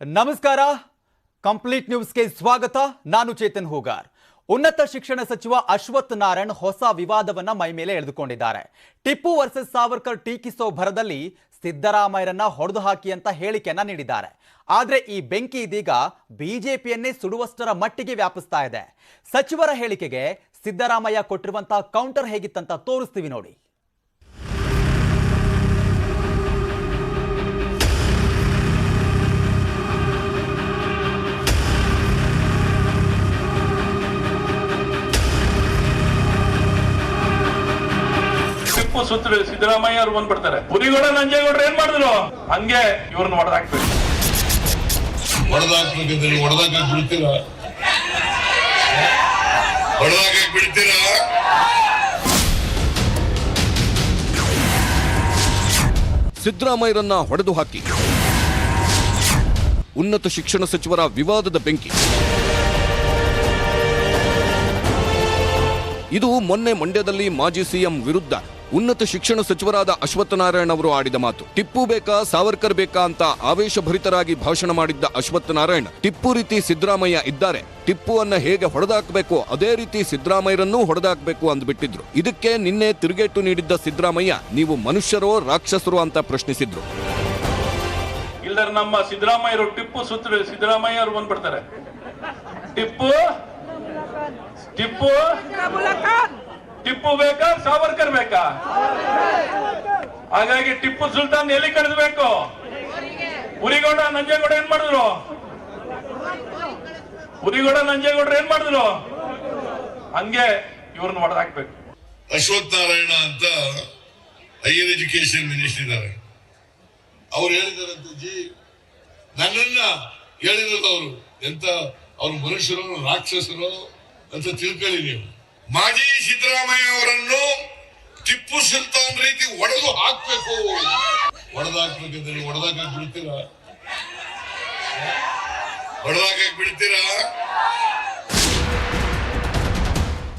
ನಮಸ್ಕಾರ. ಕಂಪ್ಲೀಟ್ ನ್ಯೂಸ್ಗೆ ಸ್ವಾಗತ. ನಾನು ಚೇತನ್ ಹೂಗಾರ್. ಉನ್ನತ ಶಿಕ್ಷಣ ಸಚಿವ ಅಶ್ವಥ್ ನಾರಾಯಣ್ ಹೊಸ ವಿವಾದವನ್ನ ಮೈಮೇಲೆ ಎಳೆದುಕೊಂಡಿದ್ದಾರೆ. ಟಿಪ್ಪು ವರ್ಸಸ್ ಸಾವರ್ಕರ್ ಟೀಕಿಸೋ ಭರದಲ್ಲಿ ಸಿದ್ದರಾಮಯ್ಯರನ್ನ ಹೊಡೆದು ಹಾಕಿ ಅಂತ ಹೇಳಿಕೆಯನ್ನ ನೀಡಿದ್ದಾರೆ. ಆದ್ರೆ ಈ ಬೆಂಕಿ ಇದೀಗ ಬಿಜೆಪಿಯನ್ನೇ ಸುಡುವಷ್ಟರ ಮಟ್ಟಿಗೆ ವ್ಯಾಪಿಸ್ತಾ ಇದೆ. ಸಚಿವರ ಹೇಳಿಕೆಗೆ ಸಿದ್ದರಾಮಯ್ಯ ಕೊಟ್ಟಿರುವಂತಹ ಕೌಂಟರ್ ಹೇಗಿತ್ತಂತ ತೋರಿಸ್ತೀವಿ ನೋಡಿ. ಸುತ್ತ ಸಿದ್ದರಾಮಯ್ಯ ಅವ್ರು ಬಂದ್ಬಿಡ್ತಾರೆ. ಪುರಿಗೌಡ ನಂಜೇಗೌಡರು ಏನ್ ಮಾಡಿದ್ರು? ಹಂಗೆ ಇವ್ರನ್ನ ಹೊಡೆದಾಕ್ಬೇಕು. ಹೊಡೆದಾಕ್ಬೇಕಂದ್ರೆ ಹೊಡೆದಾಕ ಬಿಡ್ತೀರಾ ಹೊಡೆದಾಕ ಬಿಡ್ತೀರಾ ಸಿದ್ದರಾಮಯ್ಯರನ್ನ ಹೊಡೆದು ಹಾಕಿ. ಉನ್ನತ ಶಿಕ್ಷಣ ಸಚಿವರ ವಿವಾದದ ಬೆಂಕಿ. ಇದು ಮೊನ್ನೆ ಮಂಡ್ಯದಲ್ಲಿ ಮಾಜಿ ಸಿಎಂ ವಿರುದ್ಧ ಉನ್ನತ ಶಿಕ್ಷಣ ಸಚಿವರಾದ ಅಶ್ವತ್ಥನಾರಾಯಣ ಅವರು ಆಡಿದ ಮಾತು ಟಿಪ್ಪು ಬೇಕಾ ಸಾವರ್ಕರ್ ಬೇಕಾ ಅಂತ ಆವೇಶಭರಿತರಾಗಿ ಭಾಷಣ ಮಾಡಿದ್ದ ಅಶ್ವತ್ಥನಾರಾಯಣ ಟಿಪ್ಪು ರೀತಿ ಸಿದ್ದರಾಮಯ್ಯ ಇದ್ದಾರೆ ಟಿಪ್ಪುವನ್ನ ಹೇಗೆ ಹೊಡೆದಾಕಬೇಕು ಅದೇ ರೀತಿ ಸಿದ್ದರಾಮಯ್ಯರನ್ನೂ ಹೊಡೆದಾಕಬೇಕು ಅಂದ್ಬಿಟ್ಟಿದ್ರು. ಇದಕ್ಕೆ ನಿನ್ನೆ ತಿರುಗೇಟು ನೀಡಿದ್ದ ಸಿದ್ದರಾಮಯ್ಯ ನೀವು ಮನುಷ್ಯರೋ ರಾಕ್ಷಸರೋ ಅಂತ ಪ್ರಶ್ನಿಸಿದ್ರು. ಇಲ್ಲರ ನಮ್ಮ ಸಿದ್ದರಾಮಯ್ಯರು ಟಿಪ್ಪು ಸುತ್ತ ಸಿದ್ದರಾಮಯ್ಯ ಅವರು ಬಂದ್ಬಿಡ್ತಾರೆ. ಟಿಪ್ಪು ಟಿಪ್ಪು ಟಿಪ್ಪು ಬೇಕಾ, ಸಾವರ್ಕರ್ ಬೇಕಾ? ಹಾಗಾಗಿ ಟಿಪ್ಪು ಸುಲ್ತಾನ್ ಎಲ್ಲಿ ಕಳಿಸ್ಬೇಕು ಉರಿಗೌಡ ನಂಜೇಗೌಡ ಏನ್ ಮಾಡಿದ್ರು? ಉರಿಗೌಡ ನಂಜೇಗೌಡರು ಏನ್ ಮಾಡಿದ್ರು? ಹಂಗೆ ಇವ್ರನ್ನ ಹೊಡೆದಾಕ್ಬೇಕು ಅಶ್ವಥ್ ನಾರಾಯಣ ಅಂತ ಹೈಯರ್ ಎಜುಕೇಶನ್ ಮಿನಿಸ್ಟರ್ ಇದ್ದಾರೆ. ಅವ್ರು ಹೇಳಿದಾರಂತ ಜಿ, ನನ್ನನ್ನ ಹೇಳಿರೋದು ಅವರು. ಎಂತ, ಅವ್ರ ಮನುಷ್ಯರು, ರಾಕ್ಷಸರು ಅಂತ ತಿಳ್ಕೊಳ್ಳಿ ನೀವು. ಮಾಜಿ ಸಿದ್ದರಾಮಯ್ಯ ಅವರನ್ನು ಟಿಪ್ಪು ಸುಲ್ತಾನ್ ರೀತಿ ಒಡೆದು ಹಾಕ್ಬೇಕು. ಒಡೆದಾಕ್ಬೇಕಂದ್ರೆ ಒಡೆದಾಕ ಬಿಡ್ತೀರಾ? ಒಡೆದಾಕ ಬಿಡ್ತೀರಾ?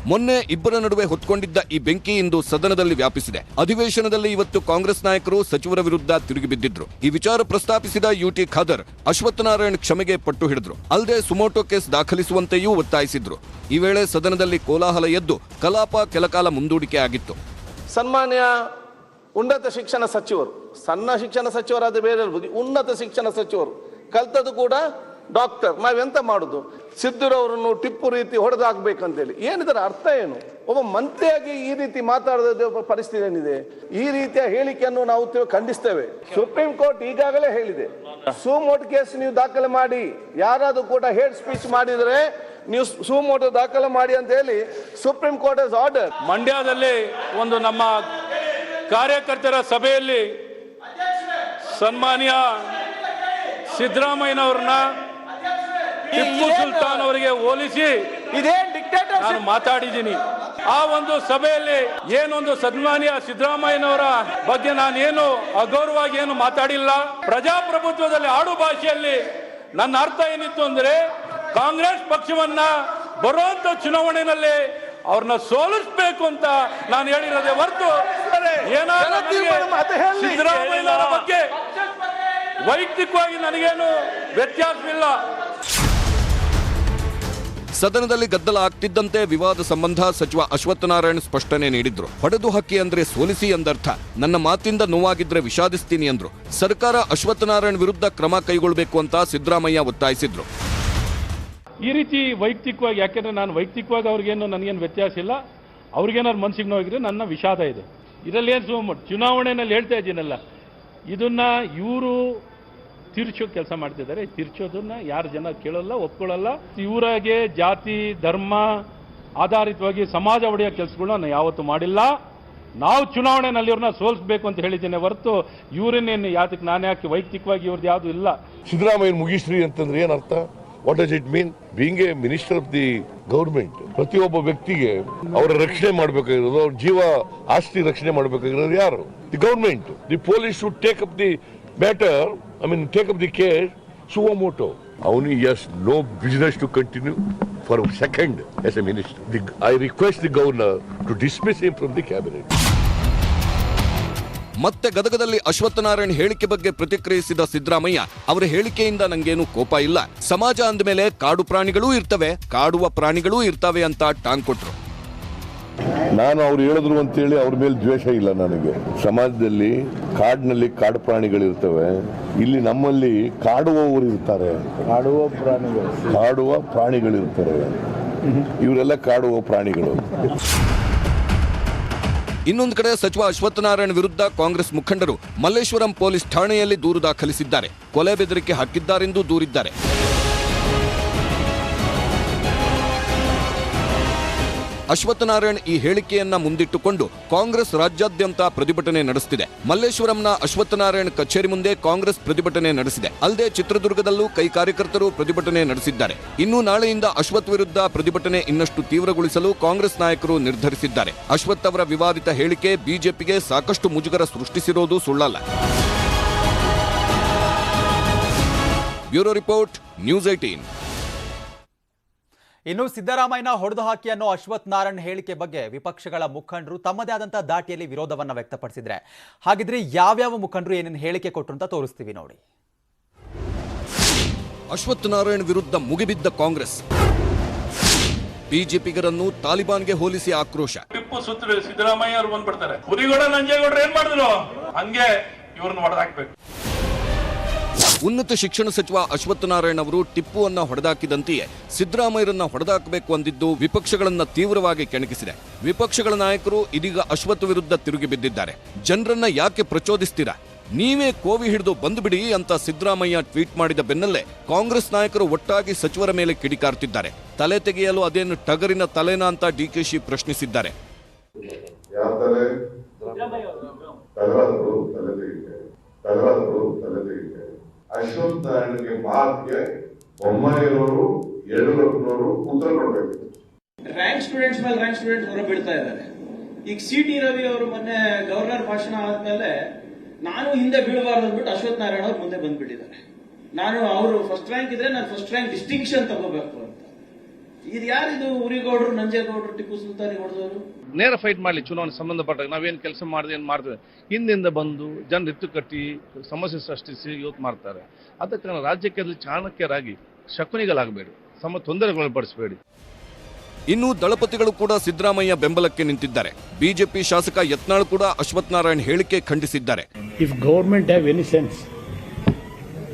ಮೊನ್ನೆ ಇಬ್ಬರ ನಡುವೆ ಹೊತ್ಕೊಂಡಿದ್ದ ಈ ಬೆಂಕಿ ಇಂದು ಸದನದಲ್ಲಿ ವ್ಯಾಪಿಸಿದೆ. ಅಧಿವೇಶನದಲ್ಲಿ ಇವತ್ತು ಕಾಂಗ್ರೆಸ್ ನಾಯಕರು ಸಚಿವರ ವಿರುದ್ಧ ತಿರುಗಿ ಬಿದ್ದಿದ್ರು. ಈ ವಿಚಾರ ಪ್ರಸ್ತಾಪಿಸಿದ ಯುಟಿ ಖಾದರ್ ಅಶ್ವತ್ಥನಾರಾಯಣ್ ಕ್ಷಮೆಗೆ ಪಟ್ಟು ಹಿಡಿದ್ರು. ಅಲ್ಲದೆ ಸುಮೋಟೋ ಕೇಸ್ ದಾಖಲಿಸುವಂತೆಯೂ ಒತ್ತಾಯಿಸಿದ್ರು. ಈ ವೇಳೆ ಸದನದಲ್ಲಿ ಕೋಲಾಹಲ ಎದ್ದು ಕಲಾಪ ಕೆಲಕಾಲ ಮುಂದೂಡಿಕೆ ಆಗಿತ್ತು. ಸನ್ಮಾನ್ಯ ಉನ್ನತ ಶಿಕ್ಷಣ ಸಚಿವರು, ಸಣ್ಣ ಶಿಕ್ಷಣ ಸಚಿವರಾದ ಬೇರೆ ಉನ್ನತ ಶಿಕ್ಷಣ ಸಚಿವರು ಕಲ್ತದ್ದು ಕೂಡ ಡಾಕ್ಟರ್, ನಾವೆಂತ ಮಾಡುದು? ಸಿದ್ದರವರನ್ನು ಟಿಪ್ಪು ರೀತಿ ಹೊಡೆದಾಕ್ಬೇಕಂತೇಳಿ. ಏನಿದರ ಅರ್ಥ ಏನು? ಒಬ್ಬ ಮಂತ್ರಿಯಾಗಿ ಈ ರೀತಿ ಮಾತಾಡದ ಪರಿಸ್ಥಿತಿ ಏನಿದೆ? ಈ ರೀತಿಯ ಹೇಳಿಕೆಯನ್ನು ನಾವು ಖಂಡಿಸ್ತೇವೆ. ಸುಪ್ರೀಂ ಕೋರ್ಟ್ ಈಗಾಗಲೇ ಹೇಳಿದೆ. ಸುಮೋಟ್ ಕೇಸ್ ನೀವು ದಾಖಲೆ ಮಾಡಿ. ಯಾರಾದ್ರೂ ಕೂಡ ಹೇಡ್ ಸ್ಪೀಚ್ ಮಾಡಿದರೆ ನೀವು ಸುಮೋಟ್ ದಾಖಲೆ ಮಾಡಿ ಅಂತ ಹೇಳಿ ಸುಪ್ರೀಂ ಕೋರ್ಟ್ ಆರ್ಡರ್ ಮಂಡ್ಯದಲ್ಲಿ ಒಂದು ನಮ್ಮ ಕಾರ್ಯಕರ್ತರ ಸಭೆಯಲ್ಲಿ ಸನ್ಮಾನ್ಯ ಸಿದ್ದರಾಮಯ್ಯನವ್ರನ್ನ ಟಿಪ್ಪು ಸುಲ್ತಾನ್ ಅವರಿಗೆ ಹೋಲಿಸಿ ಇದೇನ್ ಡಿಕ್ಟೇಟರ್ ನಾನು ಮಾತಾಡಿದ್ದೀನಿ. ಆ ಒಂದು ಸಭೆಯಲ್ಲಿ ಏನೊಂದು ಸನ್ಮಾನ್ಯ ಸಿದ್ದರಾಮಯ್ಯನವರ ಬಗ್ಗೆ ನಾನೇನು ಅಗೌರವಾಗಿ ಏನು ಮಾತಾಡಿಲ್ಲ. ಪ್ರಜಾಪ್ರಭುತ್ವದಲ್ಲಿ ಆಡು ಭಾಷೆಯಲ್ಲಿ ನನ್ನ ಅರ್ಥ ಏನಿತ್ತು ಅಂದ್ರೆ ಕಾಂಗ್ರೆಸ್ ಪಕ್ಷವನ್ನ ಬರುವಂತ ಚುನಾವಣೆಯಲ್ಲಿ ಅವ್ರನ್ನ ಸೋಲಿಸ್ಬೇಕು ಅಂತ ನಾನು ಹೇಳಿರೋದೇ ಹೊರತು. ಸಿದ್ದರಾಮಯ್ಯನವರ ಬಗ್ಗೆ ವೈಯಕ್ತಿಕವಾಗಿ ನನಗೇನು ವ್ಯತ್ಯಾಸವಿಲ್ಲ. ಸದನದಲ್ಲಿ ಗದ್ದಲ ಆಗ್ತಿದ್ದಂತೆ ವಿವಾದ ಸಂಬಂಧ ಸಚಿವ ಅಶ್ವತ್ಥನಾರಾಯಣ್ ಸ್ಪಷ್ಟನೆ ನೀಡಿದ್ರು. ಹೊಡೆದು ಹಕ್ಕಿ ಅಂದ್ರೆ ಸೋಲಿಸಿ ಎಂದರ್ಥ. ನನ್ನ ಮಾತಿಂದ ನೋವಾಗಿದ್ರೆ ವಿಷಾದಿಸ್ತೀನಿ ಅಂದ್ರು. ಸರ್ಕಾರ ಅಶ್ವತ್ಥನಾರಾಯಣ್ ವಿರುದ್ಧ ಕ್ರಮ ಕೈಗೊಳ್ಳಬೇಕು ಅಂತ ಸಿದ್ದರಾಮಯ್ಯ ಒತ್ತಾಯಿಸಿದ್ರು. ಈ ರೀತಿ ವೈಯಕ್ತಿಕವಾಗಿ, ಯಾಕೆಂದ್ರೆ ನಾನು ವೈಯಕ್ತಿಕವಾಗಿ ಅವ್ರಿಗೇನು ನನಗೇನು ವ್ಯತ್ಯಾಸ ಇಲ್ಲ. ಅವ್ರಿಗೇನಾದ್ರು ಮನ್ಸಿಗೆ ನೋವಾಗಿದ್ರೆ ನನ್ನ ವಿಷಾದ ಇದೆ. ಇದರಲ್ಲಿ ಏನು ಸುಮ್ಮ ಚುನಾವಣೆಯಲ್ಲಿ ಹೇಳ್ತಾ ಇದ್ದೀನಲ್ಲ. ಇದನ್ನ ಇವರು ತಿರ್ಚೋ ಕೆಲಸ ಮಾಡ್ತಿದ್ದಾರೆ. ತಿರ್ಚೋದನ್ನ ಯಾರು ಜನ ಕೇಳಲ್ಲ, ಒಪ್ಕೊಳ್ಳಲ್ಲ. ಇವರಾಗೆ ಜಾತಿ, ಧರ್ಮ ಆಧಾರಿತವಾಗಿ ಸಮಾಜ ಒಡೆಯೋ ಕೆಲಸಗಳನ್ನ ನಾನು ಯಾವತ್ತೂ ಮಾಡಿಲ್ಲ. ನಾವು ಚುನಾವಣೆಯಲ್ಲಿ ಇವ್ರನ್ನ ಸೋಲಿಸ್ಬೇಕು ಅಂತ ಹೇಳಿದ್ದೇನೆ ಹೊರತು ಇವರನ್ನೇನು ಯಾತಕ್ಕೆ ನಾನು ಯಾಕೆ ವೈಯಕ್ತಿಕವಾಗಿ ಇವ್ರದ್ದು ಯಾವುದು ಇಲ್ಲ. ಸಿದ್ದರಾಮಯ್ಯ ಮುಗಿಸ್ರಿ ಅಂತಂದ್ರೆ ಏನರ್ಥ what does it mean being a minister of the government ಪ್ರತಿಯೊಬ್ಬ ವ್ಯಕ್ತಿಗೆ ಅವರ ರಕ್ಷಣೆ ಮಾಡಬೇಕಾಗಿರೋದು, ಅವ್ರ ಜೀವ ಆಸ್ತಿ ರಕ್ಷಣೆ ಮಾಡಬೇಕಾಗಿರೋದು ಯಾರು? The government the police should take up the matter I mean take up the care suo motu ಅವನು has no business to continue for second as a minister I request the governor to dismiss him from the cabinet ಮತ್ತೆ ಗದಗದಲ್ಲಿ ಅಶ್ವತ್ಥನಾರಾಯಣ್ ಹೇಳಿಕೆ ಬಗ್ಗೆ ಪ್ರತಿಕ್ರಿಯಿಸಿದ ಸಿದ್ದರಾಮಯ್ಯ ಅವರ ಹೇಳಿಕೆಯಿಂದ ನಂಗೇನು ಕೋಪ ಇಲ್ಲ. ಸಮಾಜ ಅಂದಮೇಲೆ ಕಾಡು ಪ್ರಾಣಿಗಳೂ ಇರ್ತವೆ ಕಾಡುವ ಪ್ರಾಣಿಗಳೂ ಇರ್ತವೆ ಅಂತ ಟಾಂಗ್ ಕೊಟ್ರು. ನಾನು ಅವ್ರು ಹೇಳಿದ್ರು ಅಂತೇಳಿ ಅವ್ರ ಮೇಲೆ ದ್ವೇಷ ಇಲ್ಲ ನನಗೆ. ಸಮಾಜದಲ್ಲಿ ಕಾಡಿನಲ್ಲಿ ಕಾಡು ಪ್ರಾಣಿಗಳಿರ್ತವೆ. ಇಲ್ಲಿ ನಮ್ಮಲ್ಲಿ ಕಾಡುವವರು ಇರ್ತಾರೆ. ಕಾಡುವ ಪ್ರಾಣಿಗಳು. ಕಾಡುವ ಪ್ರಾಣಿಗಳಿರ್ತಾರೆ ಇವರೆಲ್ಲ ಕಾಡುವ ಪ್ರಾಣಿಗಳು. ಇನ್ನೊಂದು ಕಡೆ ಸಚಿವ ಅಶ್ವತ್ಥನಾರಾಯಣ್ ವಿರುದ್ಧ ಕಾಂಗ್ರೆಸ್ ಮುಖಂಡರು ಮಲ್ಲೇಶ್ವರಂ ಪೊಲೀಸ್ ಠಾಣೆಯಲ್ಲಿ ದೂರು ದಾಖಲಿಸಿದ್ದಾರೆ. ಕೊಲೆ ಬೆದರಿಕೆ ಹಾಕಿದ್ದಾರೆಂದು ದೂರಿದ್ದಾರೆ. ಅಶ್ವತ್ಥನಾರಾಯಣ್ ಈ ಹೇಳಿಕೆಯನ್ನ ಮುಂದಿಟ್ಟುಕೊಂಡು ಕಾಂಗ್ರೆಸ್ ರಾಜ್ಯಾದ್ಯಂತ ಪ್ರತಿಭಟನೆ ನಡೆಸುತ್ತಿದೆ ಮಲ್ಲೇಶ್ವರಂನ ಅಶ್ವತ್ಥನಾರಾಯಣ್ ಕಚೇರಿ ಮುಂದೆ ಕಾಂಗ್ರೆಸ್ ಪ್ರತಿಭಟನೆ ನಡೆಸಿದೆ. ಅಲ್ಲದೆ ಚಿತ್ರದುರ್ಗದಲ್ಲೂ ಕೈ ಕಾರ್ಯಕರ್ತರು ಪ್ರತಿಭಟನೆ ನಡೆಸಿದ್ದಾರೆ. ಇನ್ನು ನಾಳೆಯಿಂದ ಅಶ್ವಥ್ ವಿರುದ್ಧ ಪ್ರತಿಭಟನೆ ಇನ್ನಷ್ಟು ತೀವ್ರಗೊಳಿಸಲು ಕಾಂಗ್ರೆಸ್ ನಾಯಕರು ನಿರ್ಧರಿಸಿದ್ದಾರೆ. ಅಶ್ವಥ್ ಅವರ ವಿವಾದಿತ ಹೇಳಿಕೆ ಬಿಜೆಪಿಗೆ ಸಾಕಷ್ಟು ಮುಜುಗರ ಸೃಷ್ಟಿಸಿರೋದು ಸುಳ್ಳಲ್ಲ. ಬ್ಯೂರೋ ರಿಪೋರ್ಟ್, ನ್ಯೂಸ್ ಏಟೀನ್ ಇನ್ನು ಸಿದ್ದರಾಮಯ್ಯನ ಹೊಡೆದು ಹಾಕಿ ಅನ್ನೋ ಅಶ್ವಥ್ ನಾರಾಯಣ್ ಹೇಳಿಕೆ ಬಗ್ಗೆ ವಿಪಕ್ಷಗಳ ಮುಖಂಡರು ತಮ್ಮದೇ ಆದಂತಹ ದಾಟಿಯಲ್ಲಿ ವಿರೋಧವನ್ನ ವ್ಯಕ್ತಪಡಿಸಿದ್ರೆ. ಹಾಗಿದ್ರೆ ಯಾವ್ಯಾವ ಮುಖಂಡರು ಏನೇನು ಹೇಳಿಕೆ ಕೊಟ್ಟರು ಅಂತ ತೋರಿಸ್ತೀವಿ ನೋಡಿ. ಅಶ್ವಥ್ ನಾರಾಯಣ್ ವಿರುದ್ಧ ಮುಗಿಬಿದ್ದ ಕಾಂಗ್ರೆಸ್. ಬಿಜೆಪಿಗರನ್ನು ತಾಲಿಬಾನ್ಗೆ ಹೋಲಿಸಿ ಆಕ್ರೋಶ. ಟಿಪ್ಪು ಸುತ್ತ ಸಿದ್ದರಾಮಯ್ಯ ಅವರು ಬಂದ್ಬಿಡ್ತಾರೆ. ಹುಲಿಗೌಡ ನಂಜೇಗೌಡರು ಏನ್ ಮಾಡಿದ್ರು? ಹಂಗೆ ಇವ್ರನ್ನ ಹೊಡೆದಾಕ್ಬೇಕು. ಉನ್ನತ ಶಿಕ್ಷಣ ಸಚಿವ ಅಶ್ವತ್ಥನಾರಾಯಣ್ ಅವರು ಟಿಪ್ಪುವನ್ನು ಹೊಡೆದಾಕಿದಂತೆಯೇ ಸಿದ್ದರಾಮಯ್ಯರನ್ನ ಹೊಡೆದಾಕಬೇಕು ಅಂದಿದ್ದು ವಿಪಕ್ಷಗಳನ್ನ ತೀವ್ರವಾಗಿ ಕೆಣಕಿಸಿದೆ. ವಿಪಕ್ಷಗಳ ನಾಯಕರು ಇದೀಗ ಅಶ್ವತ್ಥ ವಿರುದ್ಧ ತಿರುಗಿ ಬಿದ್ದಿದ್ದಾರೆ. ಜನರನ್ನ ಯಾಕೆ ಪ್ರಚೋದಿಸ್ತೀರಾ? ನೀವೇ ಕೋವಿ ಹಿಡಿದು ಬಂದುಬಿಡಿ ಅಂತ ಸಿದ್ದರಾಮಯ್ಯ ಟ್ವೀಟ್ ಮಾಡಿದ ಬೆನ್ನಲ್ಲೇ ಕಾಂಗ್ರೆಸ್ ನಾಯಕರು ಒಟ್ಟಾಗಿ ಸಚಿವರ ಮೇಲೆ ಕಿಡಿಕಾರ್ತಿದ್ದಾರೆ. ತಲೆ ತೆಗೆಯಲು ಅದೇನು ಟಗರಿನ ತಲೆನಾ ಅಂತ ಡಿಕೆಶಿ ಪ್ರಶ್ನಿಸಿದ್ದಾರೆ. ತಲೆ ಅಶ್ವತ್ಥ ಮಾತಿಗೆ ಬೊಮ್ಮಾಯಿಯವರು ಯಡಿಯೂರಪ್ಪನವರು ಉತ್ತರ ಕೊಡಬೇಕು. ರ್ಯಾಂಕ್ ಸ್ಟೂಡೆಂಟ್ಸ್ ಮೇಲೆ ರ್ಯಾಂಕ್ ಸ್ಟೂಡೆಂಟ್ ಹೊರ ಬೀಳ್ತಾ ಇದ್ದಾರೆ. ಈಗ ಸಿ ಟಿ ರವಿ ಅವರು ಮೊನ್ನೆ ಗವರ್ನರ್ ಭಾಷಣ ಆದ್ಮೇಲೆ ನಾನು ಹಿಂದೆ ಬೀಳಬಾರ್ದು ಅಂದ್ಬಿಟ್ಟು ಅಶ್ವಥ್ ನಾರಾಯಣ ಅವ್ರು ಮುಂದೆ ಬಂದ್ಬಿಟ್ಟಿದ್ದಾರೆ. ನಾನು ಅವರು ಫಸ್ಟ್ ರ್ಯಾಂಕ್ ಇದ್ರೆ ನಾನು ಫಸ್ಟ್ ರ್ಯಾಂಕ್ ಡಿಸ್ಟಿಂಕ್ಷನ್ ತಗೋಬೇಕು ಇದು ಯಾರಿದು ಉರಿಗೌಡರು ನಂಜೇಗೌಡರು ಟಿಪ್ಪು ಸುಲ್ತಾನಿ ಹೊಡೆದವರು ನೇರ ಫೈಟ್ ಮಾಡಲಿ ಚುನಾವಣೆ ಸಂಬಂಧಪಟ್ಟಾಗ ನಾವೇನು ಕೆಲಸ ಮಾಡಿದೆ ಏನು ಮಾಡ್ತೇವೆ? ಹಿಂದಿಂದ ಬಂದು ಜನರು ಎತ್ತು ಕಟ್ಟಿ ಸಮಸ್ಯೆ ಸೃಷ್ಟಿಸಿ ಇವತ್ತು ಮಾಡ್ತಾರೆ. ಅದಕ್ಕೆ ನಾವು ರಾಜ್ಯಕ್ಕೆ ಅಲ್ಲಿ ಚಾಣಕ್ಯರಾಗಿ ಶಕುನಿಗಳಾಗಬೇಡಿ. ಸಮ ತೊಂದರೆಗೊಳಪಡಿಸಬೇಡಿ ಇನ್ನು ದಳಪತಿಗಳು ಕೂಡ ಸಿದ್ದರಾಮಯ್ಯ ಬೆಂಬಲಕ್ಕೆ ನಿಂತಿದ್ದಾರೆ. ಬಿಜೆಪಿ ಶಾಸಕ ಯತ್ನಾಳ್ ಕೂಡ ಅಶ್ವಥ್ ನಾರಾಯಣ್ ಹೇಳಿಕೆ ಖಂಡಿಸಿದ್ದಾರೆ. If government have any sense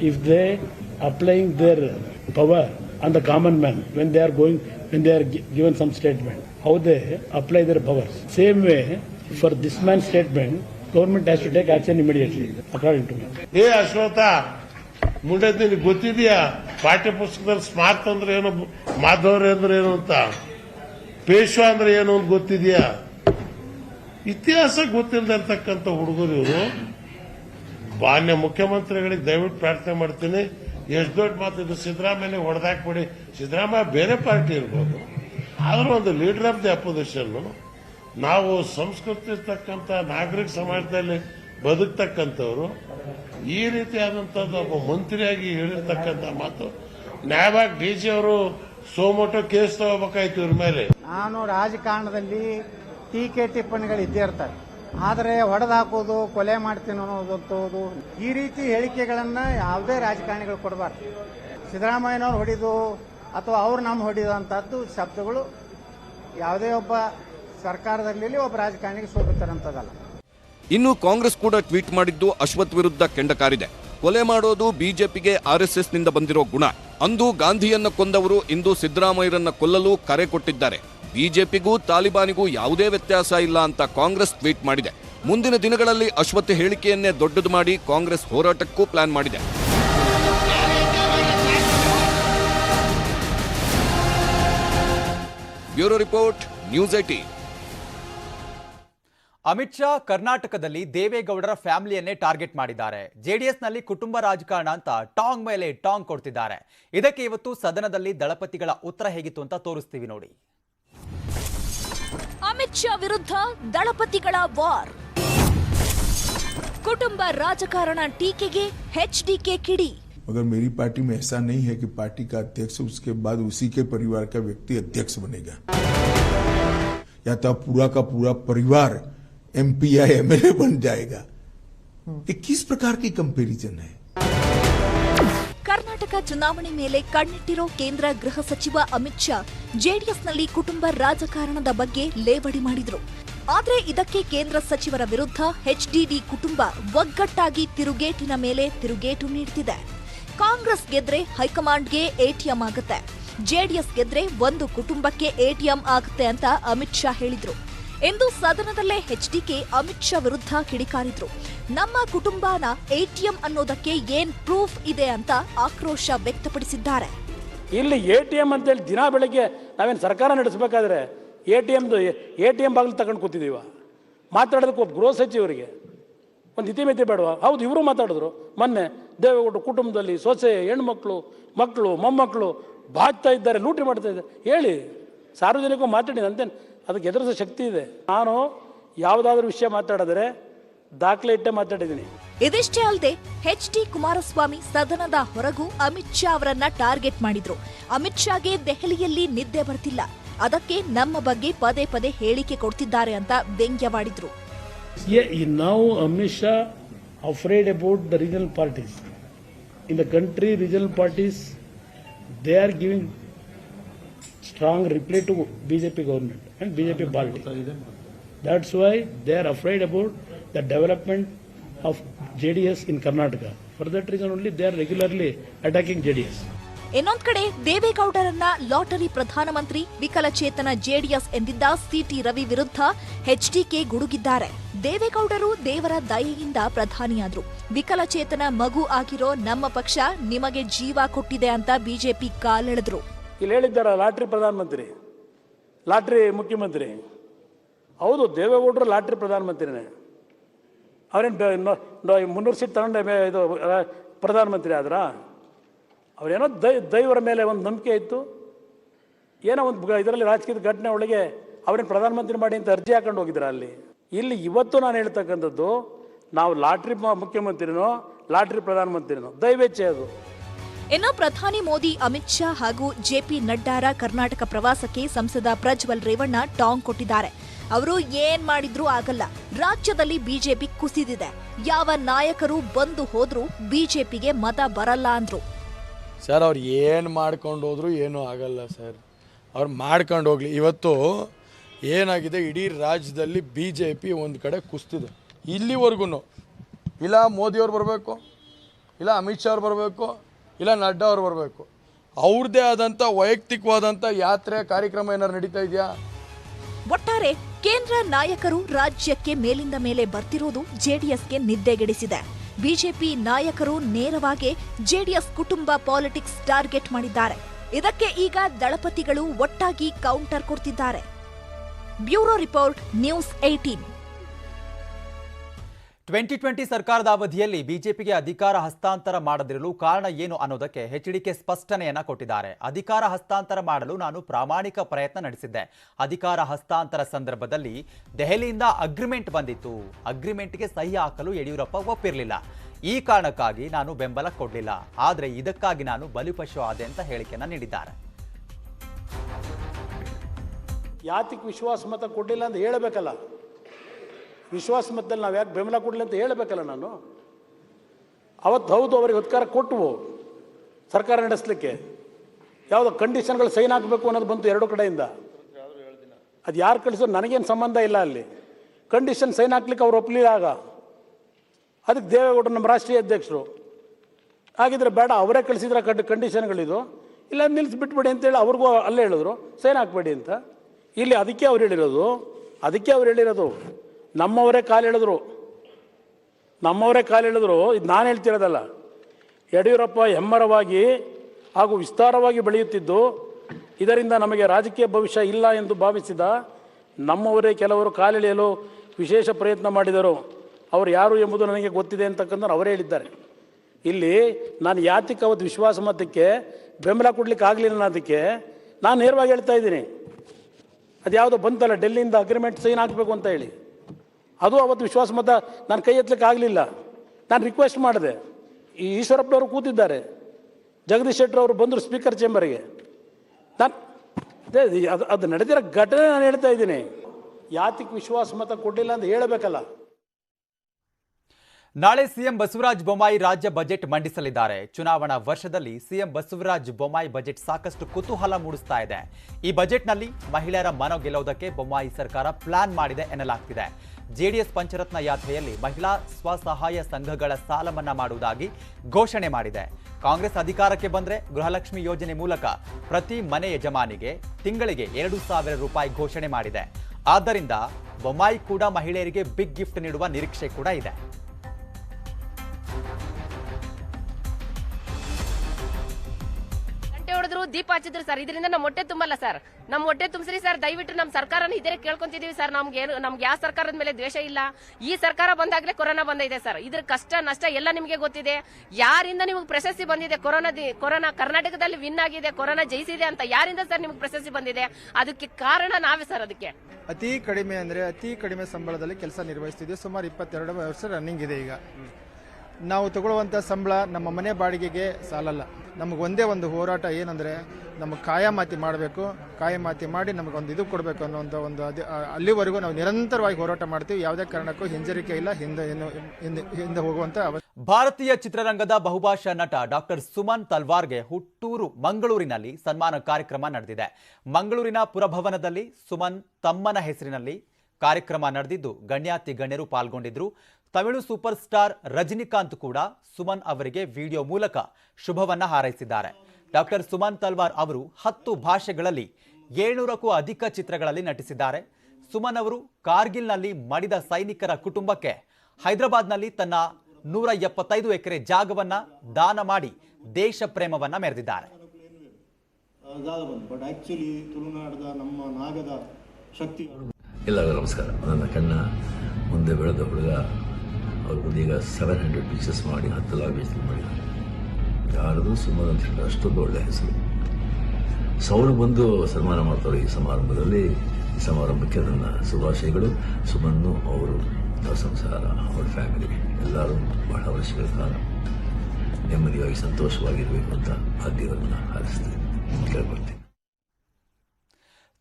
if they applying their power on the common man when they are going, when they are given some statement, how they apply their powers. Same way, for this man's statement, government has to take action immediately, according to me. ಏ ಅಶ್ವಥ ಮುಂಡೆ ನಿನಗೆ ಗೊತ್ತಿದೆಯಾ ಪಾಠ್ಯ ಪುಸ್ತಕದಲ್ಲಿ smart ಅಂದ್ರೆ ಏನು ಮಾಧವರೇ ಅಂದ್ರೆ ಏನು ಅಂತ ಪೇಶ್ವಾ ಅಂದ್ರೆ ಏನು ಅಂತ ಗೊತ್ತಿದೆಯಾ ಇತಿಹಾಸ ಗೊತ್ತಿಲ್ಲದೆ ಇರ್ತಕ್ಕಂಥ ಹುಡುಗರು ಮಾನ್ಯ ಮುಖ್ಯಮಂತ್ರಿಗಳಿಗೆ ದಯವಿಟ್ಟು ಪ್ರಾರ್ಥನೆ ಮಾಡ್ತೀನಿ ಎಷ್ಟು ದೊಡ್ಡ ಮಾತು ಇದು? ಸಿದ್ದರಾಮಯ್ಯ ಹೊಡೆದಾಕ್ಬಿಡಿ ಸಿದ್ದರಾಮಯ್ಯ ಬೇರೆ ಪಾರ್ಟಿ ಇರ್ಬೋದು. ಆದ್ರೂ ಒಂದು ಲೀಡರ್ ಆಫ್ ದಿ ಅಪೋಸಿಷನ್ ನಾವು ಸಂಸ್ಕೃತಿ ಇರ್ತಕ್ಕಂಥ ನಾಗರಿಕ ಸಮಾಜದಲ್ಲಿ ಬದುಕ್ತಕ್ಕಂಥವ್ರು, ಈ ರೀತಿಯಾದಂಥದ್ದು ಒಬ್ಬ ಮಂತ್ರಿಯಾಗಿ ಹೇಳಿರ್ತಕ್ಕಂಥ ಮಾತು. ನ್ಯಾಯವಾಗಿ ಡಿ ಜಿ ಅವರು ಸೋಮೋಟೋ ಕೇಸ್ ತಗೋಬೇಕಾಯ್ತು ಇವ್ರ ಮೇಲೆ. ನಾನು ರಾಜಕಾರಣದಲ್ಲಿ ಟೀಕೆ ಟಿಪ್ಪಣಿಗಳು ಇದ್ದೇ ಇರ್ತವೆ ಆದರೆ ಹೊಡೆದಾಕೋದು ಕೊಲೆ ಮಾಡ್ತೀನಿ ಅನ್ನೋದು ಈ ರೀತಿ ಹೇಳಿಕೆಗಳನ್ನ ಯಾವುದೇ ರಾಜಕಾರಣಿಗಳು ಕೊಡಬಾರ್ದು. ಸಿದ್ದರಾಮಯ್ಯನವ್ರು ಹೊಡಿದು ಅಥವಾ ಅವ್ರು ನಮ್ಮ ಹೊಡಿದಂಥದ್ದು ಶಬ್ದಗಳು ಯಾವುದೇ ಒಬ್ಬ ಸರ್ಕಾರದಲ್ಲಿ ಒಬ್ಬ ರಾಜಕಾರಣಿಗೆ ಶೋಭಿತರಂಥದ್ದಲ್ಲ ಇನ್ನು ಕಾಂಗ್ರೆಸ್ ಕೂಡ ಟ್ವೀಟ್ ಮಾಡಿದ್ದು ಅಶ್ವಥ್ ವಿರುದ್ಧ ಕೆಂಡಕಾರಿದೆ. ಕೊಲೆ ಮಾಡೋದು ಬಿಜೆಪಿಗೆ ಆರ್ಎಸ್ಎಸ್ನಿಂದ ಬಂದಿರೋ ಗುಣ. ಅಂದು ಗಾಂಧಿಯನ್ನ ಕೊಂದವರು, ಇಂದು ಸಿದ್ದರಾಮಯ್ಯರನ್ನ ಕೊಲ್ಲಲು ಕರೆ ಕೊಟ್ಟಿದ್ದಾರೆ. ಬಿಜೆಪಿಗೂ ತಾಲಿಬಾನಿಗೂ ಯಾವುದೇ ವ್ಯತ್ಯಾಸ ಇಲ್ಲ ಅಂತ ಕಾಂಗ್ರೆಸ್ ಟ್ವೀಟ್ ಮಾಡಿದೆ. ಮುಂದಿನ ದಿನಗಳಲ್ಲಿ ಅಶ್ವತ್ಥ ಹೇಳಿಕೆಯನ್ನೇ ದೊಡ್ಡದು ಮಾಡಿ ಕಾಂಗ್ರೆಸ್ ಹೋರಾಟಕ್ಕೂ ಪ್ಲಾನ್ ಮಾಡಿದೆ. Bureau report, news IT. Amit Shah ಕರ್ನಾಟಕದಲ್ಲಿ ದೇವೇಗೌಡರ ಫ್ಯಾಮಿಲಿಯನ್ನೇ ಟಾರ್ಗೆಟ್ ಮಾಡಿದ್ದಾರೆ. ಜೆಡಿಎಸ್ನಲ್ಲಿ ಕುಟುಂಬ ರಾಜಕಾರಣ ಅಂತ ಟಾಂಗ್ ಮೇಲೆ ಟಾಂಗ್ ಕೊಡ್ತಿದ್ದಾರೆ. ಇದಕ್ಕೆ ಇವತ್ತು ಸದನದಲ್ಲಿ ದಳಪತಿಗಳ ಉತ್ತರ ಹೇಗಿತ್ತು ಅಂತ ತೋರಿಸ್ತೀವಿ ನೋಡಿ. ಅಮಿತ್ ಶಾ ವಿರುದ್ಧ ದಳಪತಿಗಳ ವಾರ್ ಕುಟುಂಬ ರಾಜಕಾರಣ ಟೀಕೆಗೆ ಎಚ್ಡಿಕೆ ಕಿಡಿ मगर मेरी पार्टी में ऐसा नहीं है कि पार्टी का अध्यक्ष उसके बाद उसी के परिवार का व्यक्ति अध्यक्ष बनेगा या तो पूरा का पूरा परिवार एमपी या एमएलए बन जाएगा ये किस प्रकार की कंपैरिजन है ಕರ್ನಾಟಕ ಚುನಾವಣೆ ಮೇಲೆ ಕಣ್ಣಿಟ್ಟಿರೋ ಕೇಂದ್ರ ಗೃಹ ಸಚಿವ ಅಮಿತ್ ಶಾ ಜೆಡಿಎಸ್ನಲ್ಲಿ ಕುಟುಂಬ ರಾಜಕಾರಣದ ಬಗ್ಗೆ ಲೇವಡಿ ಮಾಡಿದ್ರು. ಆದರೆ ಇದಕ್ಕೆ ಕೇಂದ್ರ ಸಚಿವರ ವಿರುದ್ಧ ಎಚ್ಡಿಡಿ ಕುಟುಂಬ ಒಗ್ಗಟ್ಟಾಗಿ ತಿರುಗೇಟಿನ ಮೇಲೆ ತಿರುಗೇಟು ನೀಡುತ್ತಿದೆ ಕಾಂಗ್ರೆಸ್ ಗೆದ್ರೆ ಹೈಕಮಾಂಡ್ಗೆ ಎಟಿಎಂ ಆಗುತ್ತೆ. ಜೆಡಿಎಸ್ ಗೆದ್ರೆ ಒಂದು ಕುಟುಂಬಕ್ಕೆ ಎಟಿಎಂ ಆಗುತ್ತೆ ಅಂತ ಅಮಿತ್ ಶಾ ಹೇಳಿದ್ರು. ಎಂದು ಸದನದಲ್ಲೇ ಎಚ್ಡಿಕೆ ಅಮಿತ್ ಶಾ ವಿರುದ್ಧ ಕಿಡಿಕಾರಿದ್ರು. ನಮ್ಮ ಕುಟುಂಬನ ಎಟಿಎಂ ಅನ್ನೋದಕ್ಕೆ ಏನ್ ಪ್ರೂಫ್ ಇದೆ ಅಂತ ಆಕ್ರೋಶ ವ್ಯಕ್ತಪಡಿಸಿದ್ದಾರೆ. ಇಲ್ಲಿ ಎ ಟಿ ಹೇಳಿ ಅಂತೇಳಿ ದಿನ ಬೆಳಗ್ಗೆ ನಾವೇನು ಸರ್ಕಾರ ನಡೆಸಬೇಕಾದ್ರೆ ಎ ಟಿ ಎಮ್ದು ಎ ಟಿ ಬಾಗಿಲು ತಗೊಂಡು ಕೂತಿದ್ದೀವ ಮಾತಾಡೋದಕ್ಕೆ ಒಬ್ಬ ಗೃಹ ಸಚಿವರಿಗೆ. ಒಂದು ಇತಿಮಿತಿ ಬೇಡವಾ? ಹೌದು, ಇವರು ಮಾತಾಡಿದ್ರು. ಮೊನ್ನೆ ದೇವೇಗೌಡ ಕುಟುಂಬದಲ್ಲಿ ಸೊಸೆ, ಹೆಣ್ಮಕ್ಳು, ಮಕ್ಕಳು, ಮೊಮ್ಮಕ್ಕಳು ಬಾಚ್ತಾ ಇದ್ದಾರೆ, ಲೂಟಿ ಮಾಡ್ತಾ ಇದ್ದಾರೆ. ಹೇಳಿ, ಸಾರ್ವಜನಿಕರು ಮಾತಾಡಿ ಅಂತೇನು ಅದಕ್ಕೆ ಎದುರಿಸೋ ಶಕ್ತಿ ಇದೆ. ನಾನು ಯಾವುದಾದ್ರೂ ವಿಷಯ ಮಾತಾಡಿದ್ರೆ ದಾಖಲೆ ಇಟ್ಟೆ ಮಾತಾಡಿದ್ದೀನಿ. ಇದಿಷ್ಟೇ ಅಲ್ಲದೆ ಎಚ್ ಡಿ ಕುಮಾರಸ್ವಾಮಿ ಸದನದ ಹೊರಗೂ ಅಮಿತ್ ಶಾ ಅವರನ್ನ ಟಾರ್ಗೆಟ್ ಮಾಡಿದ್ರು. ಅಮಿತ್ ಶಾಗೆ ದೆಹಲಿಯಲ್ಲಿ ನಿದ್ದೆ ಬರ್ತಿಲ್ಲ. ಅದಕ್ಕೆ ನಮ್ಮ ಬಗ್ಗೆ ಪದೇ ಪದೇ ಹೇಳಿಕೆ ಕೊಡ್ತಿದ್ದಾರೆ ಅಂತ ವ್ಯಂಗ್ಯವಾಡಿದ್ರು. ನಾವು Amit Shah afraid about the regional parties in the country regional parties they are giving giving strong reply to BJP government and BJP party. That's why they are afraid about the development of JDS in Karnataka. For that reason only they are regularly attacking JDS. ಇನ್ನೊಂದ್ ಕಡೆ ದೇವೇಗೌಡರನ್ನ lottery ಪ್ರಧಾನಮಂತ್ರಿ ವಿಕಲಚೇತನ JDS ಎಂದಿದ್ದ city Ravi ವಿರುದ್ಧ HDK ಗುಡುಗಿದ್ದಾರೆ ದೇವೇಗೌಡರು ದೇವರ ದಯೆಯಿಂದ ಪ್ರಧಾನಿಯಾದ್ರು ವಿಕಲಚೇತನ ಮಗು ಆಗಿರೋ ನಮ್ಮ ಪಕ್ಷ ನಿಮಗೆ ಜೀವ ಕೊಟ್ಟಿದೆ ಅಂತ ಬಿಜೆಪಿ ಕಾಲೆಳೆದ್ರು ಇಲ್ಲಿ ಹೇಳಿದ್ದಾರೆ, ಲಾಟ್ರಿ ಪ್ರಧಾನಮಂತ್ರಿ? ಲಾಟ್ರಿ ಮುಖ್ಯಮಂತ್ರಿ? ಹೌದು, ದೇವೇಗೌಡರು ಲಾಟ್ರಿ ಪ್ರಧಾನಮಂತ್ರಿನೇ. ಅವ್ರೇನು ಮುನ್ನೂರು ಸೀಟ್ ತಗೊಂಡೆ ಇದು ಪ್ರಧಾನಮಂತ್ರಿ ಆದ್ರಾ? ಅವರೇನೋ ದೈ ದೈವರ ಮೇಲೆ ಒಂದು ನಂಬಿಕೆ ಇತ್ತು. ಏನೋ ಒಂದು ಇದರಲ್ಲಿ ರಾಜಕೀಯದ ಘಟನೆ ಒಳಗೆ ಅವ್ರನ್ನ ಪ್ರಧಾನಮಂತ್ರಿ ಮಾಡಿ ಅಂತ ಅರ್ಜಿ ಹಾಕೊಂಡು ಹೋಗಿದ್ರ ಅಲ್ಲಿ? ಇಲ್ಲಿ ಇವತ್ತು ನಾನು ಹೇಳ್ತಕ್ಕಂಥದ್ದು, ನಾವು ಲಾಟ್ರಿ ಮುಖ್ಯಮಂತ್ರಿನೋ, ಲಾಟ್ರಿ ಪ್ರಧಾನಮಂತ್ರಿನೋ, ದೈವೇಚ್ಛೆ ಅದು. ಇನ್ನು ಪ್ರಧಾನಿ ಮೋದಿ, ಅಮಿತ್ ಶಾ ಹಾಗೂ ಜೆಪಿ ನಡ್ಡಾರ ಕರ್ನಾಟಕ ಪ್ರವಾಸಕ್ಕೆ ಸಂಸದ ಪ್ರಜ್ವಲ್ ರೇವಣ್ಣ ಟಾಂಗ್ ಕೊಟ್ಟಿದ್ದಾರೆ. ಅವರು ಏನ್ ಮಾಡಿದ್ರೂ ಆಗಲ್ಲ. ರಾಜ್ಯದಲ್ಲಿ ಬಿಜೆಪಿ ಕುಸಿದಿದೆ. ಯಾವ ನಾಯಕರು ಬಂದು ಹೋದ್ರೂ ಬಿಜೆಪಿಗೆ ಮತ ಬರಲ್ಲ ಅಂದ್ರು. ಸರ್, ಅವ್ರು ಏನು ಮಾಡ್ಕೊಂಡು ಹೋದ್ರು ಏನೂ ಆಗಲ್ಲ ಸರ್. ಅವ್ರು ಮಾಡ್ಕೊಂಡು ಹೋಗ್ಲಿ. ಇವತ್ತು ಏನಾಗಿದೆ? ಇಡೀ ರಾಜ್ಯದಲ್ಲಿ ಬಿ ಜೆ ಪಿ ಒಂದು ಕಡೆ ಕುಸ್ತಿದೆ. ಇಲ್ಲಿವರೆಗೂ ಇಲ್ಲ ಮೋದಿಯವ್ರು ಬರಬೇಕು, ಇಲ್ಲ ಅಮಿತ್ ಶಾ ಅವ್ರು ಬರಬೇಕು ಇಲ್ಲ, ನಡ್ಡಾ ಅವ್ರು ಬರಬೇಕು. ಅವ್ರದ್ದೇ ಆದಂಥ ವೈಯಕ್ತಿಕವಾದಂಥ ಯಾತ್ರೆ, ಕಾರ್ಯಕ್ರಮ ಏನಾರು ನಡೀತಾ ಇದೆಯಾ? ಒಟ್ಟಾರೆ ಕೇಂದ್ರ ನಾಯಕರು ರಾಜ್ಯಕ್ಕೆ ಮೇಲಿಂದ ಮೇಲೆ ಬರ್ತಿರೋದು ಜೆಡಿಎಸ್ಗೆ ನಿದ್ದೆಗೆಡಿಸಿದೆ. ಬಿಜೆಪಿ ನಾಯಕರು ನೇರವಾಗಿ ಜೆಡಿಎಸ್ ಕುಟುಂಬ ಪಾಲಿಟಿಕ್ಸ್ ಟಾರ್ಗೆಟ್ ಮಾಡಿದ್ದಾರೆ. ಇದಕ್ಕೆ ಈಗ ದಳಪತಿಗಳು ಒಟ್ಟಾಗಿ ಕೌಂಟರ್ ಕೊಡ್ತಿದ್ದಾರೆ. Bureau report, news eighteen twenty twenty ಸರ್ಕಾರದ ಅವಧಿಯಲ್ಲಿ ಬಿಜೆಪಿಗೆ ಅಧಿಕಾರ ಹಸ್ತಾಂತರ ಮಾಡದಿರಲು ಕಾರಣ ಏನು ಅನ್ನೋದಕ್ಕೆ ಎಚ್ಡಿಕೆ ಸ್ಪಷ್ಟನೆಯನ್ನ ಕೊಟ್ಟಿದ್ದಾರೆ. ಅಧಿಕಾರ ಹಸ್ತಾಂತರ ಮಾಡಲು ನಾನು ಪ್ರಾಮಾಣಿಕ ಪ್ರಯತ್ನ ನಡೆಸಿದ್ದೆ. ಅಧಿಕಾರ ಹಸ್ತಾಂತರ ಸಂದರ್ಭದಲ್ಲಿ ದೆಹಲಿಯಿಂದ ಅಗ್ರಿಮೆಂಟ್ ಬಂದಿತ್ತು. ಅಗ್ರಿಮೆಂಟ್ಗೆ ಸಹಿ ಹಾಕಲು ಯಡಿಯೂರಪ್ಪ ಒಪ್ಪಿರಲಿಲ್ಲ. ಈ ಕಾರಣಕ್ಕಾಗಿ ನಾನು ಬೆಂಬಲ ಕೊಡಲಿಲ್ಲ. ಆದರೆ ಇದಕ್ಕಾಗಿ ನಾನು ಬಲಿಪಶು ಆದೆ ಅಂತ ಹೇಳಿಕೆಯನ್ನ ನೀಡಿದ್ದಾರೆ. ಯಾತಿಕ್ ವಿಶ್ವಾಸ ಮತ ಕೊಡಲಿಲ್ಲ ಅಂತ ಹೇಳಬೇಕಲ್ಲ. ವಿಶ್ವಾಸ ಮತದಲ್ಲಿ ನಾವು ಯಾಕೆ ಬೆಂಬಲ ಕೊಡಲಿ ಅಂತ ಹೇಳಬೇಕಲ್ಲ ನಾನು? ಅವತ್ತು ಹೌದು, ಅವರಿಗೆ ಅಧಿಕಾರ ಕೊಟ್ಟವು ಸರ್ಕಾರ ನಡೆಸಲಿಕ್ಕೆ. ಯಾವುದೋ ಕಂಡೀಷನ್ಗಳು ಸೈನ್ ಹಾಕಬೇಕು ಅನ್ನೋದು ಬಂತು ಎರಡು ಕಡೆಯಿಂದ. ಅದು ಯಾರು ಕಳಿಸೋ ನನಗೇನು ಸಂಬಂಧ ಇಲ್ಲ ಅಲ್ಲಿ. ಕಂಡೀಷನ್ ಸೈನ್ ಹಾಕ್ಲಿಕ್ಕೆ ಅವ್ರು ಒಪ್ಪಲಿಲ್ಲ ಆಗ. ಅದಕ್ಕೆ ದೇವೇಗೌಡರು ನಮ್ಮ ರಾಷ್ಟ್ರೀಯ ಅಧ್ಯಕ್ಷರು. ಹಾಗಿದ್ರೆ ಬೇಡ, ಅವರೇ ಕಳಿಸಿದ್ರೆ ಕಡ್ ಕಂಡೀಷನ್ಗಳಿದು ಇಲ್ಲ ನಿಲ್ಸಿ ಬಿಟ್ಬಿಡಿ ಅಂತೇಳಿ ಅವ್ರಿಗೂ ಅಲ್ಲೇ ಹೇಳಿದ್ರು ಸೈನ್ ಹಾಕ್ಬೇಡಿ ಅಂತ. ಇಲ್ಲಿ ಅದಕ್ಕೆ ಅವ್ರು ಹೇಳಿರೋದು, ಅದಕ್ಕೆ ಅವ್ರು ಹೇಳಿರೋದು. ನಮ್ಮವರೇ ಕಾಲು ಹೇಳಿದ್ರು ನಮ್ಮವರೇ ಕಾಲು ಹೇಳಿದ್ರು ಇದು ನಾನು ಹೇಳ್ತಿರೋದಲ್ಲ. ಯಡಿಯೂರಪ್ಪ ಹೆಮ್ಮರವಾಗಿ ಹಾಗೂ ವಿಸ್ತಾರವಾಗಿ ಬೆಳೆಯುತ್ತಿದ್ದು, ಇದರಿಂದ ನಮಗೆ ರಾಜಕೀಯ ಭವಿಷ್ಯ ಇಲ್ಲ ಎಂದು ಭಾವಿಸಿದ ನಮ್ಮವರೇ ಕೆಲವರು ಕಾಲೆಳೆಯಲು ವಿಶೇಷ ಪ್ರಯತ್ನ ಮಾಡಿದರು. ಅವರು ಯಾರು ಎಂಬುದು ನನಗೆ ಗೊತ್ತಿದೆ ಅಂತಕ್ಕಂಥ ಅವರೇ ಹೇಳಿದ್ದಾರೆ. ಇಲ್ಲಿ ನಾನು ಯಾತಿಕ ಅವತ್ತು ವಿಶ್ವಾಸ ಮತಕ್ಕೆ ಬೆಂಬಲ ಕೊಡ್ಲಿಕ್ಕೆ ಆಗಲಿಲ್ಲ ಅನ್ನೋದಕ್ಕೆ ನಾನು ನೇರವಾಗಿ ಹೇಳ್ತಾ ಇದ್ದೀನಿ. ಅದು ಯಾವುದೋ ಬಂತಲ್ಲ, ಡೆಲ್ಲಿಯಿಂದ ಅಗ್ರಿಮೆಂಟ್ ಸೈನ್ ಹಾಕಬೇಕು ಅಂತ ಹೇಳಿ. ಅದು ಅವತ್ತು ವಿಶ್ವಾಸ ಮತ ನಾನು ಕೈ ಎತ್ತಲಿಕ್ಕೆ ಆಗಲಿಲ್ಲ. ನಾನು ರಿಕ್ವೆಸ್ಟ್ ಮಾಡಿದೆ. ಈ ಈಶ್ವರಪ್ಪನವರು ಕೂತಿದ್ದಾರೆ. ಜಗದೀಶ್ ಶೆಟ್ಟರ್ ಅವರು ಬಂದರು ಸ್ಪೀಕರ್ ಚೇಂಬರ್ಗೆ ನಾನು ಅದೇ ಅದು ಅದು ನಡೆದಿರೋ ಘಟನೆ ನಾನು ಹೇಳ್ತಾ ಇದ್ದೀನಿ. ಯಾತಿಗೆ ವಿಶ್ವಾಸ ಮತ ಕೊಡಲಿಲ್ಲ ಅಂತ ಹೇಳಬೇಕಲ್ಲ. ನಾಳೆ ಸಿಎಂ ಬಸವರಾಜ ಬೊಮ್ಮಾಯಿ ರಾಜ್ಯ ಬಜೆಟ್ ಮಂಡಿಸಲಿದ್ದಾರೆ. ಚುನಾವಣಾ ವರ್ಷದಲ್ಲಿ ಸಿಎಂ ಬಸವರಾಜ ಬೊಮ್ಮಾಯಿ ಬಜೆಟ್ ಸಾಕಷ್ಟು ಕುತೂಹಲ ಮೂಡಿಸ್ತಾ ಇದೆ. ಈ ಬಜೆಟ್ನಲ್ಲಿ ಮಹಿಳೆಯರ ಮನ ಗೆಲ್ಲುವುದಕ್ಕೆ ಬೊಮ್ಮಾಯಿ ಸರ್ಕಾರ ಪ್ಲಾನ್ ಮಾಡಿದೆ ಎನ್ನಲಾಗ್ತಿದೆ. ಜೆಡಿಎಸ್ ಪಂಚರತ್ನ ಯಾತ್ರೆಯಲ್ಲಿ ಮಹಿಳಾ ಸ್ವಸಹಾಯ ಸಂಘಗಳ ಸಾಲ ಮನ್ನಾ ಮಾಡುವುದಾಗಿ ಘೋಷಣೆ ಮಾಡಿದೆ. ಕಾಂಗ್ರೆಸ್ ಅಧಿಕಾರಕ್ಕೆ ಬಂದರೆ ಗೃಹಲಕ್ಷ್ಮಿ ಯೋಜನೆ ಮೂಲಕ ಪ್ರತಿ ಮನೆ ಯಜಮಾನಿಗೆ ತಿಂಗಳಿಗೆ ಎರಡು ಸಾವಿರ ರೂಪಾಯಿ ಘೋಷಣೆ ಮಾಡಿದೆ. ಆದ್ದರಿಂದ ಬೊಮ್ಮಾಯಿ ಕೂಡ ಮಹಿಳೆಯರಿಗೆ ಬಿಗ್ ಗಿಫ್ಟ್ ನೀಡುವ ನಿರೀಕ್ಷೆ ಕೂಡ ಇದೆ. ದೀಪ ಹಚ್ಚಿದ್ರು ಸರ್. ಇದರಿಂದ ನಮ್ಮ ಹೊಟ್ಟೆ ತುಂಬಲ್ಲ ಸರ್. ನಮ್ಮ ಹೊಟ್ಟೆ ತುಂಬಿಸ್ರಿ ಸರ್. ದಯವಿಟ್ಟು ನಮ್ಮ ಸರ್ಕಾರನ ಇದೇ ಕೇಳ್ಕೊಂತಿದೀವಿ ಸರ್. ನಮ್ಗೆ ಏನು ನಮ್ಗೆ ಯಾವ ಸರ್ಕಾರದ ಮೇಲೆ ದ್ವೇಷ ಇಲ್ಲ. ಈ ಸರ್ಕಾರ ಬಂದಾಗಲೇ ಕೊರೋನಾ ಬಂದಿದೆ ಸರ್. ಇದ್ರ ಕಷ್ಟ, ನಷ್ಟ ಎಲ್ಲ ನಿಮಗೆ ಗೊತ್ತಿದೆ. ಯಾರಿಂದ ನಿಮಗೆ ಪ್ರಶಸ್ತಿ ಬಂದಿದೆ? ಕೊರೋನಾ ಕೊರೋನಾ ಕರ್ನಾಟಕದಲ್ಲಿ ವಿನ್ ಆಗಿದೆ, ಕೊರೋನಾ ಜಯಿಸಿದೆ ಅಂತ ಯಾರಿಂದ ಸರ್ ನಿಮಗೆ ಪ್ರಶಸ್ತಿ ಬಂದಿದೆ? ಅದಕ್ಕೆ ಕಾರಣ ನಾವೇ ಸರ್ ಅದಕ್ಕೆ. ಅತಿ ಕಡಿಮೆ ಅಂದ್ರೆ ಅತಿ ಕಡಿಮೆ ಸಂಬಳದಲ್ಲಿ ಕೆಲಸ ನಿರ್ವಹಿಸ್ತಿದ್ವಿ. ಸುಮಾರು ಇಪ್ಪತ್ತೆರಡು ವರ್ಷ ರನ್ನಿಂಗ್ ಇದೆ ಈಗ. ನಾವು ತಗೊಳ್ಳುವಂಥ ಸಂಬಳ ನಮ್ಮ ಮನೆ ಬಾಡಿಗೆಗೆ ಸಾಲಲ್ಲ. ನಮಗೆ ಒಂದೇ ಒಂದು ಹೋರಾಟ ಏನಂದರೆ ನಮಗೆ ಕಾಯಮಾತಿ ಮಾಡಬೇಕು. ಕಾಯಮಾತಿ ಮಾಡಿ ನಮಗೊಂದು ಇದು ಕೊಡಬೇಕು ಅನ್ನೋ ಒಂದು ಒಂದು ಆ- ಅಲ್ಲಿವರೆಗೂ ನಾವು ನಿರಂತರವಾಗಿ ಹೋರಾಟ ಮಾಡ್ತೀವಿ. ಯಾವುದೇ ಕಾರಣಕ್ಕೂ ಹಿಂಜರಿಕೆ ಇಲ್ಲ. ಹಿಂದೆ ಏನು ಹಿಂದೆ ಹಿಂದೆ ಹೋಗುವಂಥ ಭಾರತೀಯ ಚಿತ್ರರಂಗದ ಬಹುಭಾಷಾ ನಟ ಡಾಕ್ಟರ್ ಸುಮನ್ ತಲ್ವಾರ್ಗೆ ಹುಟ್ಟೂರು, ಮಂಗಳೂರಿನಲ್ಲಿ ಸನ್ಮಾನ ಕಾರ್ಯಕ್ರಮ ನಡೆದಿದೆ. ಮಂಗಳೂರಿನ ಪುರಭವನದಲ್ಲಿ ಸುಮನ್ ತಮ್ಮನ ಹೆಸರಿನಲ್ಲಿ ಕಾರ್ಯಕ್ರಮ ನಡೆದಿದ್ದು ಗಣ್ಯಾತಿ ಗಣ್ಯರು ಪಾಲ್ಗೊಂಡಿದ್ರು. ತಮಿಳು ಸೂಪರ್ ಸ್ಟಾರ್ ರಜನಿಕಾಂತ್ ಕೂಡ ಸುಮನ್ ಅವರಿಗೆ ವಿಡಿಯೋ ಮೂಲಕ ಶುಭವನ್ನ ಹಾರೈಸಿದ್ದಾರೆ. ಡಾಕ್ಟರ್ ಸುಮನ್ ತಲ್ವಾರ್ ಅವರು ಹತ್ತು ಭಾಷೆಗಳಲ್ಲಿ ಏಳ್ನೂರಕ್ಕೂ ಅಧಿಕ ಚಿತ್ರಗಳಲ್ಲಿ ನಟಿಸಿದ್ದಾರೆ. ಸುಮನ್ ಅವರು ಕಾರ್ಗಿಲ್ನಲ್ಲಿ ಮಡಿದ ಸೈನಿಕರ ಕುಟುಂಬಕ್ಕೆ ಹೈದರಾಬಾದ್ನಲ್ಲಿ ತನ್ನ ನೂರ ಎಪ್ಪತ್ತೈದು ಎಕರೆ ಜಾಗವನ್ನ ದಾನ ಮಾಡಿ ದೇಶ ಪ್ರೇಮವನ್ನ ಮೆರೆದಿದ್ದಾರೆ. ನಮಸ್ಕಾರ. ನನ್ನ ಕಣ್ಣ ಮುಂದೆ ಬೆಳೆದ ಹುಡುಗ ಅವ್ರ ಈಗ ಸೆವೆನ್ ಹಂಡ್ರೆಡ್ ಪಿಕ್ಚರ್ಸ್ ಮಾಡಿ ಹತ್ತು ಲ್ಯಾಂಗ್ವೇಜ್ ಮಾಡಿದ್ದಾರೆ ಯಾರದು ಸುಮಾರು ಅಂತ ಹೇಳಿದ್ರೆ ಅಷ್ಟೊಂದು ಒಳ್ಳೆ ಹೆಸರು. ಸೌರ ಬಂದು ಸನ್ಮಾನ ಮಾಡ್ತಾರೆ ಈ ಸಮಾರಂಭದಲ್ಲಿ. ಈ ಸಮಾರಂಭಕ್ಕೆ ನನ್ನ ಶುಭಾಶಯಗಳು. ಸುಮನ್ನು, ಅವರು, ಅವರ ಸಂಸಾರ, ಅವರ ಫ್ಯಾಮಿಲಿ ಎಲ್ಲರೂ ಬಹಳ ವರ್ಷಗಳ ಕಾಲ ನೆಮ್ಮದಿಯಾಗಿ ಸಂತೋಷವಾಗಿರಬೇಕು ಅಂತ ಆ ದೇವರನ್ನು ಹಾರಿಸ್ತೀನಿ ಕೇಳ್ಕೊಳ್ತೀನಿ.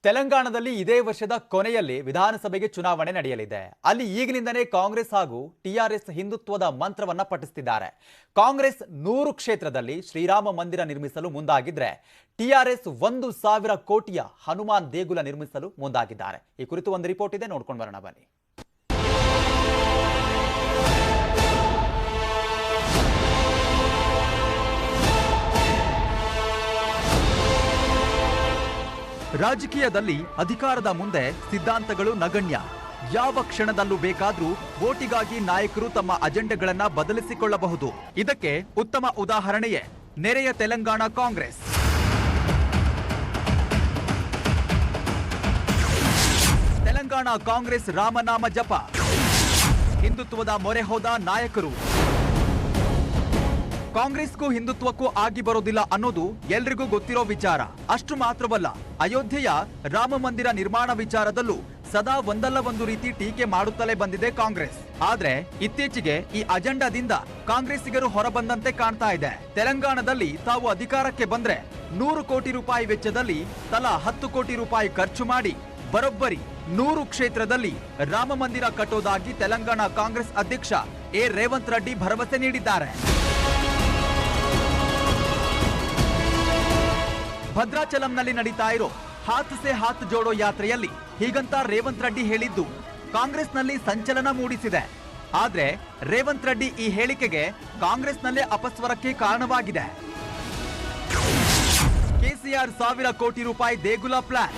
ತೆಲಂಗಾಣದಲ್ಲಿ ಇದೇ ವರ್ಷದ ಕೊನೆಯಲ್ಲಿ ವಿಧಾನಸಭೆಗೆ ಚುನಾವಣೆ ನಡೆಯಲಿದೆ. ಅಲ್ಲಿ ಈಗಿನಿಂದಲೇ ಕಾಂಗ್ರೆಸ್ ಹಾಗೂ ಟಿಆರ್ಎಸ್ ಹಿಂದುತ್ವದ ಮಂತ್ರವನ್ನ ಪಠಿಸುತ್ತಿದ್ದಾರೆ ಕಾಂಗ್ರೆಸ್ ನೂರು ಕ್ಷೇತ್ರದಲ್ಲಿ ಶ್ರೀರಾಮ ಮಂದಿರ ನಿರ್ಮಿಸಲು ಮುಂದಾಗಿದ್ರೆ ಟಿಆರ್ಎಸ್ ಒಂದು ಸಾವಿರ ಕೋಟಿಯ ಹನುಮಾನ್ ದೇಗುಲ ನಿರ್ಮಿಸಲು ಮುಂದಾಗಿದ್ದಾರೆ. ಈ ಕುರಿತು ಒಂದು ರಿಪೋರ್ಟ್ ಇದೆ, ನೋಡ್ಕೊಂಡು ಬರೋಣ ಬನ್ನಿ. ರಾಜಕೀಯದಲ್ಲಿ ಅಧಿಕಾರದ ಮುಂದೆ ಸಿದ್ಧಾಂತಗಳು ನಗಣ್ಯ. ಯಾವ ಕ್ಷಣದಲ್ಲೂ ಬೇಕಾದರೂ ಓಟಿಗಾಗಿ ನಾಯಕರು ತಮ್ಮ ಅಜೆಂಡಗಳನ್ನ ಬದಲಿಸಿಕೊಳ್ಳಬಹುದು. ಇದಕ್ಕೆ ಉತ್ತಮ ಉದಾಹರಣೆಯೇ ನೆರೆಯ ತೆಲಂಗಾಣ ಕಾಂಗ್ರೆಸ್. ತೆಲಂಗಾಣ ಕಾಂಗ್ರೆಸ್ ರಾಮನಾಮ ಜಪ. ಹಿಂದುತ್ವದ ಮೊರೆ ಹೋದ ನಾಯಕರು. ಕಾಂಗ್ರೆಸ್ಗೂ ಹಿಂದುತ್ವಕ್ಕೂ ಆಗಿ ಬರೋದಿಲ್ಲ ಅನ್ನೋದು ಎಲ್ರಿಗೂ ಗೊತ್ತಿರೋ ವಿಚಾರ. ಅಷ್ಟು ಮಾತ್ರವಲ್ಲ, ಅಯೋಧ್ಯೆಯ ರಾಮ ಮಂದಿರ ನಿರ್ಮಾಣ ವಿಚಾರದಲ್ಲೂ ಸದಾ ಒಂದಲ್ಲ ಒಂದು ರೀತಿ ಟೀಕೆ ಮಾಡುತ್ತಲೇ ಬಂದಿದೆ ಕಾಂಗ್ರೆಸ್. ಆದ್ರೆ, ಇತ್ತೀಚೆಗೆ ಈ ಅಜೆಂಡಾದಿಂದ ಕಾಂಗ್ರೆಸ್ಸಿಗರು ಹೊರಬಂದಂತೆ ಕಾಣ್ತಾ ಇದೆ. ತೆಲಂಗಾಣದಲ್ಲಿ ತಾವು ಅಧಿಕಾರಕ್ಕೆ ಬಂದ್ರೆ ನೂರು ಕೋಟಿ ರೂಪಾಯಿ ವೆಚ್ಚದಲ್ಲಿ ತಲಾ ಹತ್ತು ಕೋಟಿ ರೂಪಾಯಿ ಖರ್ಚು ಮಾಡಿ ಬರೋಬ್ಬರಿ ನೂರು ಕ್ಷೇತ್ರದಲ್ಲಿ ರಾಮ ಮಂದಿರ ಕಟ್ಟೋದಾಗಿ ತೆಲಂಗಾಣ ಕಾಂಗ್ರೆಸ್ ಅಧ್ಯಕ್ಷ ಎ. ರೇವಂತ್ ರೆಡ್ಡಿ ಭರವಸೆ ನೀಡಿದ್ದಾರೆ. ಭದ್ರಾಚಲಂನಲ್ಲಿ ನಡೀತಾ ಇರೋ ಹಾತ್ ಸೆ ಹಾತ್ ಜೋಡೋ ಯಾತ್ರೆಯಲ್ಲಿ ಹೀಗಂತ ರೇವಂತ್ ರೆಡ್ಡಿ ಹೇಳಿದ್ದು ಕಾಂಗ್ರೆಸ್ನಲ್ಲಿ ಸಂಚಲನ ಮೂಡಿಸಿದೆ. ಆದ್ರೆ ರೇವಂತ್ ರೆಡ್ಡಿ ಈ ಹೇಳಿಕೆಗೆ ಕಾಂಗ್ರೆಸ್ನಲ್ಲೇ ಅಪಸ್ವರಕ್ಕೆ ಕಾರಣವಾಗಿದೆ. ಕೆಸಿಆರ್ ಸಾವಿರ ಕೋಟಿ ರೂಪಾಯಿ ದೇಗುಲ ಪ್ಲಾನ್.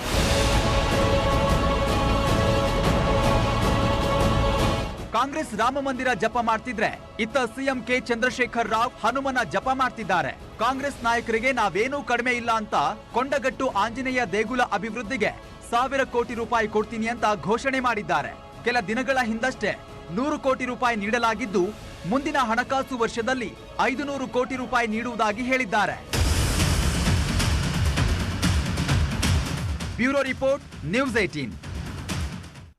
ಕಾಂಗ್ರೆಸ್ ರಾಮ ಮಂದಿರ ಜಪ ಮಾಡ್ತಿದ್ರೆ, ಇತ್ತ ಸಿಎಂ ಕೆ ಚಂದ್ರಶೇಖರ್ ರಾವ್ ಹನುಮನ ಜಪ ಮಾಡ್ತಿದ್ದಾರೆ. ಕಾಂಗ್ರೆಸ್ ನಾಯಕರಿಗೆ ನಾವೇನೂ ಕಡಿಮೆ ಇಲ್ಲ ಅಂತ ಕೊಂಡಗಟ್ಟು ಆಂಜನೇಯ ದೇಗುಲ ಅಭಿವೃದ್ಧಿಗೆ ಸಾವಿರ ಕೋಟಿ ರೂಪಾಯಿ ಕೊಡ್ತೀನಿ ಅಂತ ಘೋಷಣೆ ಮಾಡಿದ್ದಾರೆ. ಕೆಲ ದಿನಗಳ ಹಿಂದಷ್ಟೇ ನೂರು ಕೋಟಿ ರೂಪಾಯಿ ನೀಡಲಾಗಿದ್ದು, ಮುಂದಿನ ಹಣಕಾಸು ವರ್ಷದಲ್ಲಿ ಐದು ನೂರು ಕೋಟಿ ರೂಪಾಯಿ ನೀಡುವುದಾಗಿ ಹೇಳಿದ್ದಾರೆ. Bureau report, news eighteen